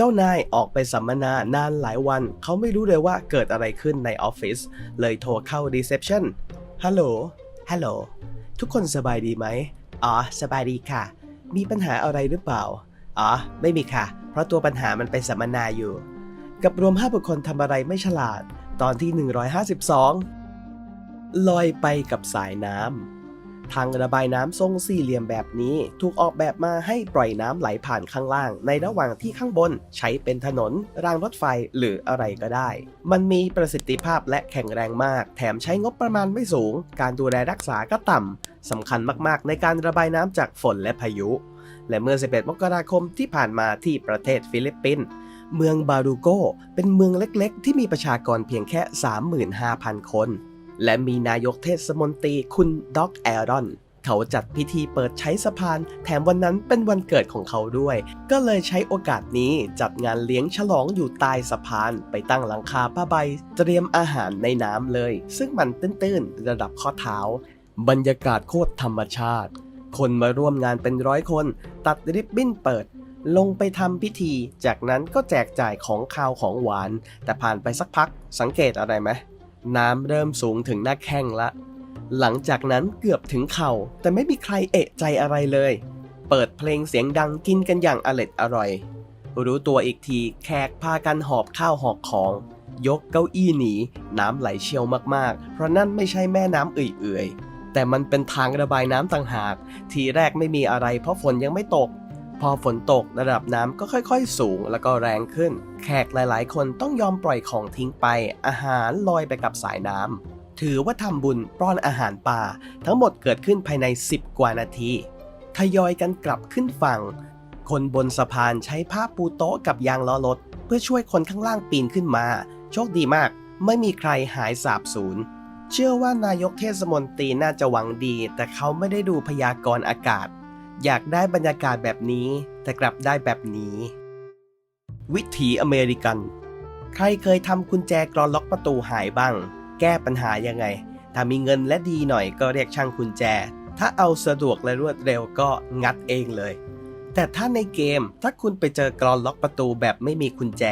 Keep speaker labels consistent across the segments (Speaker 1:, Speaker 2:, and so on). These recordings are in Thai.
Speaker 1: เจ้านายออกไปสัมมนานานหลายวัน เขาไม่รู้เลยว่าเกิดอะไรขึ้นในออฟฟิศเลยโทรเข้า reception ฮัลโหลฮัลโหลทุกคนสบายดีไหมอ๋อ สบายดีค่ะ มีปัญหาอะไรหรือเปล่า อ๋อ ไม่มีค่ะ เพราะตัวปัญหามันไปสัมมนาอยู่ กับรวม 5 บุคคลทำอะไรไม่ฉลาด ตอนที่ 152 ลอยไปกับสายน้ำ ทางระบายน้ำทรงสี่เหลี่ยมแบบนี้ ถูกออกแบบมาให้ปล่อยน้ำไหลผ่านข้างล่าง ในระหว่างที่ข้างบนใช้เป็นถนน รางรถไฟหรืออะไรก็ได้ มันมีประสิทธิภาพและแข็งแรงมาก แถมใช้งบประมาณไม่สูง การดูแลรักษาก็ต่ำสำคัญมากๆ ในการระบายน้ำจากฝนและพายุ และเมื่อ 11 มกราคมที่ผ่านมาที่ประเทศฟิลิปปินส์เมืองบารูโกเป็นเมืองเล็กๆ ที่มีประชากรเพียงแค่ 35,000 คน และมีนายกเทศมนตรีคุณด็อกแอรอน เขาจัดพิธีเปิดใช้สะพาน แถมวันนั้นเป็นวันเกิดของเขาด้วย ก็เลยใช้โอกาสนี้จัดงานเลี้ยงฉลองอยู่ใต้สะพาน ไปตั้งหลังคาผ้าใบ เตรียมอาหารในน้ำเลย ซึ่งมันตื้นๆ ระดับข้อเท้า บรรยากาศโคตรธรรมชาติ คนมาร่วมงานเป็นร้อยคน ตัดริบบิ้นเปิดลงไปทำพิธี จากนั้นก็แจกจ่ายของคาวของหวาน แต่ผ่านไปสักพักสังเกตอะไรไหม น้ำเริ่มสูงถึงหน้าแข้งละ หลังจากนั้นเกือบถึงเข่า แต่ไม่มีใครเอะใจอะไรเลย เปิดเพลงเสียงดังกินกันอย่างอร็ดอร่อย รู้ตัวอีกทีแขกพากันหอบข้าวหอบของ ยกเก้าอี้หนี น้ำไหลเชี่ยวมากๆ เพราะนั่นไม่ใช่แม่น้ำเอื่อยๆ แต่มันเป็นทางระบายน้ำต่างหาก ทีแรกไม่มีอะไรเพราะฝนยังไม่ตก พอฝนตกระดับน้ำก็ค่อยๆ สูงแล้วก็แรงขึ้น แขกหลายๆ คนต้องยอมปล่อยของทิ้งไป อาหารลอยไปกับสายน้ำถือว่าทำบุญป้อนอาหารป่า ทั้งหมดเกิดขึ้นภายใน 10 กว่านาทีทยอยกันกลับขึ้นฝั่ง คนบนสะพานใช้ผ้าปูโต๊ะกับยางล้อรถ เพื่อช่วยคนข้างล่างปีนขึ้นมา โชคดีมาก ไม่มีใครหายสาบสูญเชื่อว่านายกเทศมนตรีน่าจะหวังดี แต่เขาไม่ได้ดูพยากรณ์อากาศ อยากได้บรรยากาศแบบนี้ แต่กลับได้แบบนี้ วิถีอเมริกัน ใครเคยทำกุญแจกรอนล็อกประตูหายบ้าง แก้ปัญหายังไง ถ้ามีเงินและดีหน่อยก็เรียกช่างกุญแจ ถ้าเอาสะดวกและรวดเร็วก็งัดเองเลย แต่ถ้าในเกมถ้าคุณไปเจอกรอนล็อกประตูแบบไม่มีกุญแจ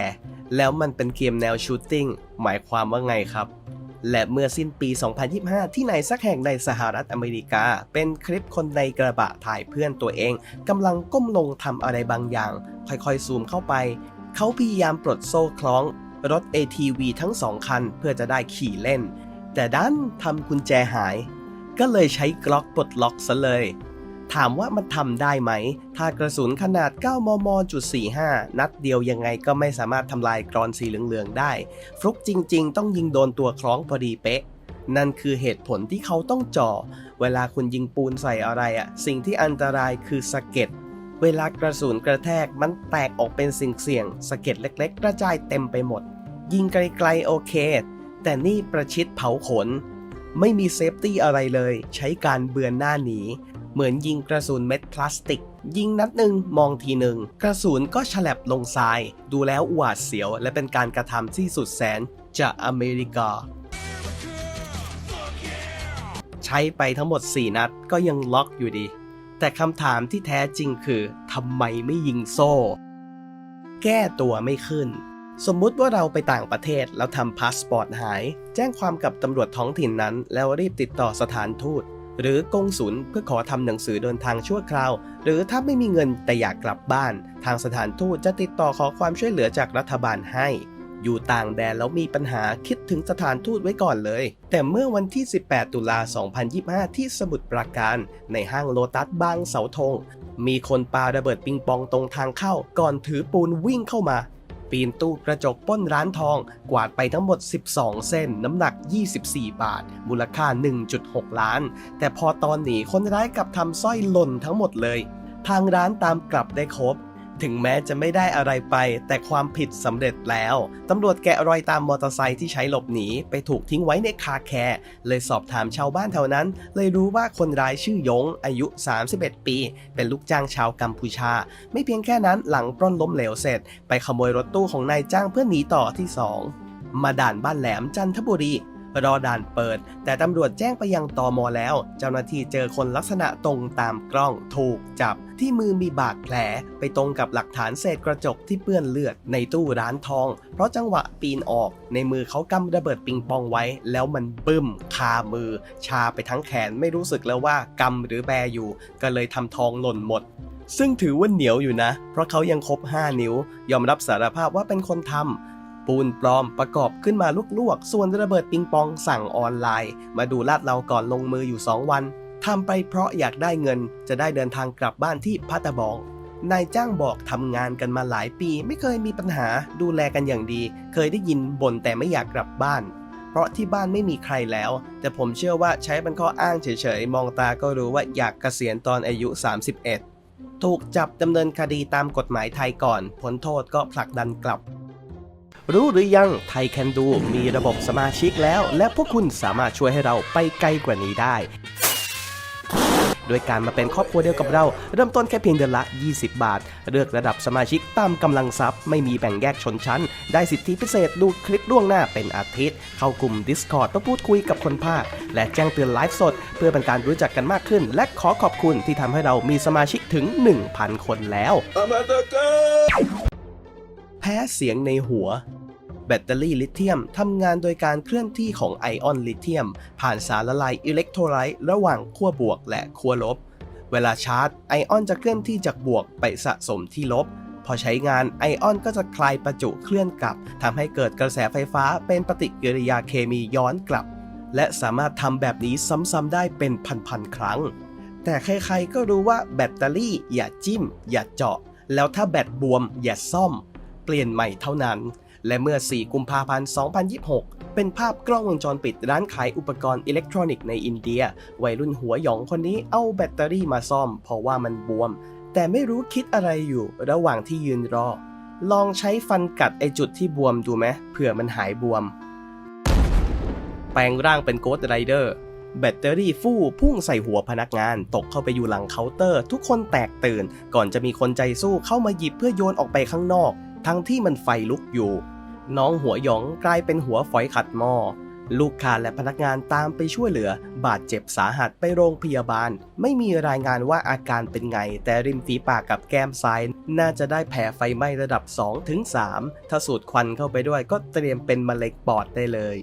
Speaker 1: แล้วมันเป็นเกมแนวชูตติ้งหมายความว่าไงครับ และเมื่อสิ้นปี 2025 ที่ไหนสักแห่งในสหรัฐอเมริกา เป็นคลิปคนในกระบะถ่ายเพื่อนตัวเองกำลังก้มลงทำอะไรบางอย่าง ค่อยๆซูมเข้าไป เขาพยายามปลดโซ่คล้อง รถ ATV ทั้งสองคันเพื่อจะได้ขี่เล่น แต่ดันทำกุญแจหาย ก็เลยใช้กล็อกปลดล็อกซะเลย ถามว่ามันทำได้ไหม ถ้ากระสุนขนาด 9 มมจุด45 นัดเดียวยังไงก็ไม่สามารถทำลายกรอนสีเหลืองๆได้ ฟลุกจริงๆ ต้องยิงโดนตัวคล้องพอดีเป๊ะ นั่นคือเหตุผลที่เขาต้องจ่อ เวลาคุณยิงปูนใส่อะไรอะสิ่งที่อันตรายคือสะเก็ด เวลากระสุนกระแทกมันแตกออกเป็นสิ่งเสี่ยงสะเก็ดเล็ก ๆ กระจายเต็มไปหมด ยิงไกลๆโอเค แต่นี่ประชิดเผาขนไม่มีเซฟตี้อะไรเลย ใช้การเบือนหน้าหนี เหมือนยิงกระสุนเม็ดพลาสติก ยิงนัดหนึ่งมองทีหนึ่งกระสุนก็ฉลับลงทราย ดูแล้วหวาดเสียว และเป็นการกระทำที่สุดแสนจากอเมริกา ใช้ไปทั้งหมด 4 นัดก็ยังล็อกอยู่ดี แต่คำถามที่แท้จริงคือทำไมไม่ยิงโซ่ แก้ตัวไม่ขึ้นสมมุติว่าเราไปต่างประเทศแล้วทำพาสปอร์ตหาย แจ้งความกับตำรวจท้องถิ่นนั้น แล้วรีบติดต่อสถานทูต หรือกงสุลเพื่อขอทำหนังสือเดินทางชั่วคราว หรือถ้าไม่มีเงินแต่อยากกลับบ้าน ทางสถานทูตจะติดต่อขอความช่วยเหลือจากรัฐบาลให้ อยู่ต่างแดนแล้วมีปัญหาคิดถึงสถานทูตไว้ก่อนเลย แต่เมื่อวันที่ 18 ตุลา 2025 ที่สมุทรปราการ ในห้างโลตัสบางเสาธงมีคนปาระเบิดปิงปองตรงทางเข้า ก่อนถือปูนวิ่งเข้ามา ปีนตู้กระจกป้นร้านทอง กวาดไปทั้งหมด 12 เส้น น้ำหนัก 24 บาท มูลค่า 1.6 ล้าน แต่พอตอนหนีคนร้ายกลับทำสร้อยหล่นทั้งหมดเลย ทางร้านตามกลับได้ครบ ถึงแม้จะไม่ได้อะไรไป แต่ความผิดสำเร็จแล้ว ตำรวจแกะรอยตามมอเตอร์ไซค์ที่ใช้หลบหนีไปถูกทิ้งไว้ในคาแคร์เลยสอบถามชาวบ้านแถวนั้น เลยรู้ว่าคนร้ายชื่อยง อายุ 31 ปี เป็นลูกจ้างชาวกัมพูชา ไม่เพียงแค่นั้นหลังปล้นล้มเหลวเสร็จ ไปขโมยรถตู้ของนายจ้างเพื่อหนีต่อที่ 2 มาด่านบ้านแหลมจันทบุรี รอด่านเปิด แต่ตำรวจแจ้งไปยังตอมอแล้ว เจ้าหน้าที่เจอคนลักษณะตรงตามกล้องถูกจับ ที่มือมีบาดแผล ไปตรงกับหลักฐานเศษกระจกที่เปื้อนเลือดในตู้ร้านทอง เพราะจังหวะปีนออก ในมือเขากำระเบิดปิงปองไว้ แล้วมันบึ้มคามือ ชาไปทั้งแขนไม่รู้สึกแล้วว่ากำหรือแบอยู่ ก็เลยทำทองหล่นหมดซึ่งถือว่าเหนียวอยู่นะ เพราะเขายังครบ5 นิ้ว ยอมรับสารภาพว่าเป็นคนทำ ปูนปลอมประกอบขึ้นมาลวกๆ ส่วนระเบิดปิงปองสั่งออนไลน์ มาดูลาดเราก่อนลงมืออยู่ 2 วันทำไปเพราะอยากได้เงินจะได้เดินทางกลับบ้านที่พัตบองนายจ้างบอกทำงานกันมาหลายปี ไม่เคยมีปัญหาดูแลกันอย่างดี เคยได้ยินบ่นแต่ไม่อยากกลับบ้าน เพราะที่บ้านไม่มีใครแล้ว แต่ผมเชื่อว่าใช้เป็นข้ออ้างเฉยๆ มองตาก็รู้ว่าอยากเกษียณตอนอายุ 31 ถูกจับดำเนินคดีตามกฎหมายไทยก่อน ผลโทษก็ผลักดันกลับ รู้หรือยังไทยแคนดูมีระบบสมาชิกแล้ว และพวกคุณสามารถช่วยให้เราไปไกลกว่านี้ได้ด้วยการมาเป็นครอบครัวเดียวกับเรา เริ่มต้นแค่เพียงเดือนละ 20 บาท เลือกระดับสมาชิกตามกำลังทรัพย์ ไม่มีแบ่งแยกชนชั้น ได้สิทธิพิเศษดูคลิปล่วงหน้าเป็นอาทิตย์ เข้ากลุ่ม Discord ต้องพูดคุยกับคนภาค และแจ้งเตือนไลฟ์สด เพื่อเป็นการรู้จักกันมากขึ้น และขอขอบคุณที่ทำให้เรามีสมาชิกถึง 1,000 คนแล้ว พ้เสียงในหัว แบตเตอรี่ลิเธียมทำงานโดยการเคลื่อนที่ของไอออนลิเธียม ผ่านสารละลายอิเล็กโทรไลต์ระหว่างขั้วบวกและขั้วลบ เวลาชาร์จ ไอออนจะเคลื่อนที่จากบวกไปสะสมที่ลบ พอใช้งานไอออนก็จะคลายประจุเคลื่อนกลับทำให้เกิดกระแสไฟฟ้าเป็นปฏิกิริยาเคมีย้อนกลับ และสามารถทำแบบนี้ซ้ำๆได้เป็นพันๆครั้งแต่ใครๆก็รู้ว่าแบตเตอรี่อย่าจิ้ม อย่าเจาะ แล้วถ้าแบตบวมอย่าซ่อม เปลี่ยนใหม่เท่านั้น และเมื่อ 4 กุมภาพันธ์ 2026 เป็นภาพกล้องวงจรปิดร้านขายอุปกรณ์อิเล็กทรอนิกส์ในอินเดีย วัยรุ่นหัวหยองคนนี้เอาแบตเตอรี่มาซ่อม เพราะว่ามันบวม แต่ไม่รู้คิดอะไรอยู่ระหว่างที่ยืนรอ ลองใช้ฟันกัดไอจุดที่บวมดูไหมเผื่อมันหายบวม แปลงร่างเป็นโกดไรเดอร์แบตเตอรี่ฟู่พุ่งใส่หัวพนักงานตกเข้าไปอยู่หลังเคาน์เตอร์ ทุกคนแตกตื่น ก่อนจะมีคนใจสู้เข้ามาหยิบเพื่อโยนออกไปข้างนอก ทั้งที่มันไฟลุกอยู่ น้องหัวหยองกลายเป็นหัวฝอยขัดหม้อลูกค้าและพนักงานตามไปช่วยเหลือ บาดเจ็บสาหัสไปโรงพยาบาล ไม่มีรายงานว่าอาการเป็นไง แต่ริมฝีปากกับแก้มซ้าย น่าจะได้แผลไฟไหม้ระดับ 2-3ถึงถ้าสูดควันเข้าไปด้วยก็เตรียมเป็นมะเร็งปอดได้เลย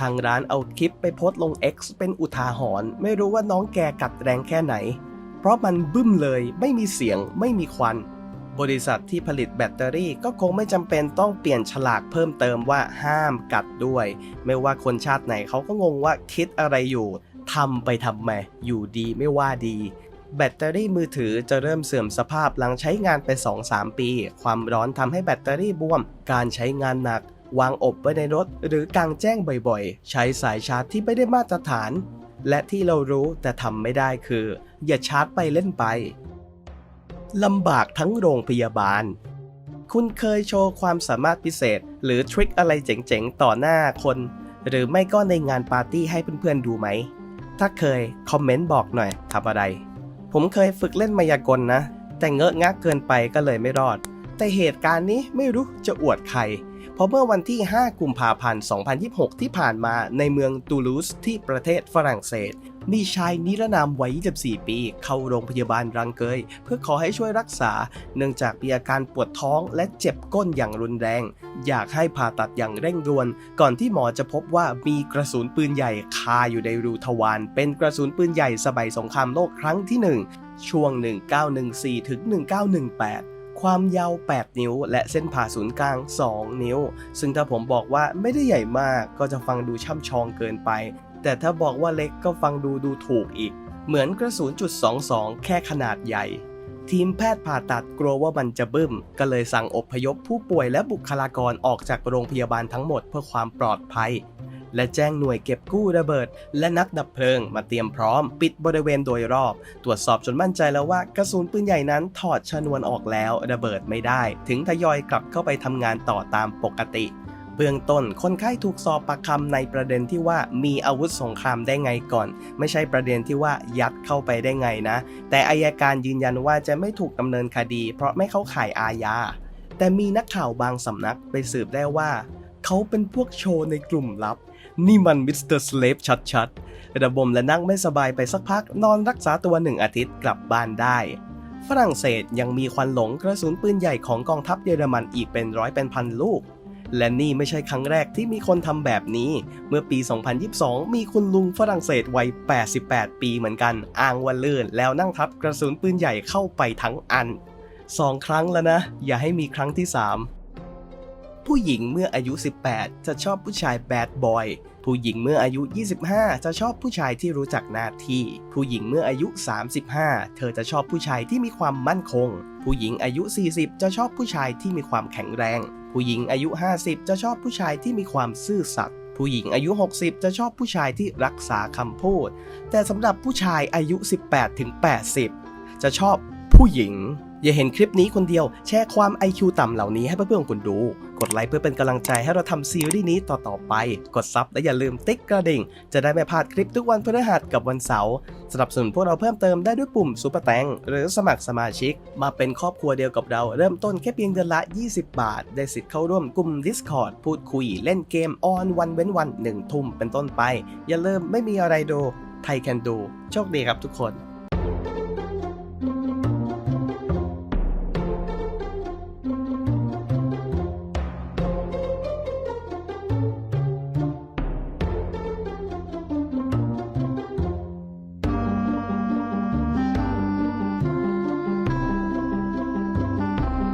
Speaker 1: ทางร้านเอาคลิปไปโพสต์ลง X เป็นอุทาหรณ์ไม่รู้ว่าน้องแกกัดแรงแค่ไหน เพราะมันบึ้มเลย ไม่มีเสียง ไม่มีควัน บริษัทที่ผลิตแบตเตอรี่ก็คงไม่จำเป็นต้องเปลี่ยนฉลากเพิ่มเติมว่าห้ามกัดด้วย ไม่ว่าคนชาติไหนเขาก็งงว่าคิดอะไรอยู่ทำไปทำไมอยู่ดีไม่ว่าดี แบตเตอรี่มือถือจะเริ่มเสื่อมสภาพหลังใช้งานไป 2-3 ปี ความร้อนทำให้แบตเตอรี่บวม การใช้งานหนัก วางอบไว้ในรถ หรือกลางแจ้งบ่อยๆ ใช้สายชาร์จที่ไม่ได้มาตรฐาน และที่เรารู้แต่ทำไม่ได้คือ อย่าชาร์จไปเล่นไป ลำบากทั้งโรงพยาบาล คุณเคยโชว์ความสามารถพิเศษ หรือทริคอะไรเจ๋งๆ ต่อหน้าคน หรือไม่ก็ในงานปาร์ตี้ให้เพื่อนๆดูไหม ถ้าเคย คอมเมนต์บอกหน่อยทำอะไร ผมเคยฝึกเล่นมายากลนะ แต่เงอะงะเกินไปก็เลยไม่รอด แต่เหตุการณ์นี้ไม่รู้จะอวดใคร เพราะเมื่อวันที่ 5 กุมภาพันธ์ 2026 ที่ผ่านมาในเมืองตูลูสที่ประเทศฝรั่งเศส มีชายนิรนามวัย 24 ปี เข้าโรงพยาบาลรังเกย เพื่อขอให้ช่วยรักษา เนื่องจากมีอาการปวดท้องและเจ็บก้นอย่างรุนแรง อยากให้ผ่าตัดอย่างเร่งด่วน ก่อนที่หมอจะพบว่ามีกระสุนปืนใหญ่คาอยู่ในรูทวาร เป็นกระสุนปืนใหญ่สมัยสงครามโลกครั้งที่ 1 ช่วง 1914 ถึง 1918ความยาว 8 นิ้ว และเส้นผ่าศูนย์กลาง 2 นิ้ว ซึ่งถ้าผมบอกว่าไม่ได้ใหญ่มากก็จะฟังดูช่ำชองเกินไป แต่ถ้าบอกว่าเล็กก็ฟังดูดูถูกอีก เหมือนกระสุนจุด22 แค่ขนาดใหญ่ ทีมแพทย์ผ่าตัดกลัวว่ามันจะบึ้ม ก็เลยสั่งอพยพผู้ป่วยและบุคลากรออกจากโรงพยาบาลทั้งหมดเพื่อความปลอดภัย และแจ้งหน่วยเก็บกู้ระเบิด และนักดับเพลิง มาเตรียมพร้อม ปิดบริเวณโดยรอบ ตรวจสอบจนมั่นใจแล้วว่ากระสุนปืนใหญ่นั้นถอดชนวนออกแล้ว ระเบิดไม่ได้ ถึงทยอยกลับเข้าไปทำงานต่อตามปกติ เบื้องต้นคนไข้ถูกสอบปากคำในประเด็นที่ว่ามีอาวุธสงครามได้ไงก่อน ไม่ใช่ประเด็นที่ว่ายัดเข้าไปได้ไงนะ แต่อายการยืนยันว่าจะไม่ถูกดำเนินคดี เพราะไม่เข้าข่ายอาญาแต่มีนักข่าวบางสำนักไปสืบได้ว่า เขาเป็นพวกโชว์ในกลุ่มลับ นี่มันมิสเตอร์สเลฟชัดๆ ระบมและนั่งไม่สบายไปสักพักนอนรักษาตัวหนึ่งอาทิตย์กลับบ้านได้ฝรั่งเศสยังมีควันหลงกระสุนปืนใหญ่ของกองทัพเยอรมันอีกเป็นร้อยเป็นพันลูก และนี่ไม่ใช่ครั้งแรกที่มีคนทำแบบนี้ เมื่อปี 2022 มีคุณลุงฝรั่งเศสวัย 88 ปีเหมือนกัน อ้างว่าลื่นแล้วนั่งทับกระสุนปืนใหญ่เข้าไปทั้งอันสองครั้งแล้วนะ อย่าให้มีครั้งที่ 3 ผู้หญิงเมื่ออายุ 18 จะชอบผู้ชายแบดบอยผู้หญิงเมื่ออายุ 25 จะชอบผู้ชายที่รู้จักหน้าที่ ผู้หญิงเมื่ออายุ 35 เธอจะชอบผู้ชายที่มีความมั่นคง ผู้หญิงอายุ 40 จะชอบผู้ชายที่มีความแข็งแรง ผู้หญิงอายุ 50 จะชอบผู้ชายที่มีความซื่อสัตย์ผู้หญิงอายุ 60 จะชอบผู้ชายที่รักษาคำพูด แต่สำหรับผู้ชายอายุ 18ถึง80 จะชอบผู้หญิง อย่าเห็นคลิปนี้คนเดียวแชร์ความ IQ ต่ำเหล่านี้ให้เพื่อนๆของคุณดู กดไลค์เพื่อเป็นกำลังใจให้เราทำซีรีส์นี้ต่อๆไป กดซับและอย่าลืมติ๊กกระดิ่ง จะได้ไม่พลาดคลิปทุกวันพฤหัสกับวันเสาร์สนับสนุนพวกเราเพิ่มเติมได้ด้วยปุ่มซุปเปอร์แตงหรือสมัครสมาชิก มาเป็นครอบครัวเดียวกับเราเริ่มต้นแค่เพียงเดือนละ 20 บาท ได้สิทธิ์เข้าร่วมกลุ่ม Discord พูดคุยเล่นเกมออนวันเว้นวันหนึ่งทุ่มเป็นต้นไป อย่าลืมไม่มีอะไรดูไทยแคนดูโชคดีครับทุกคน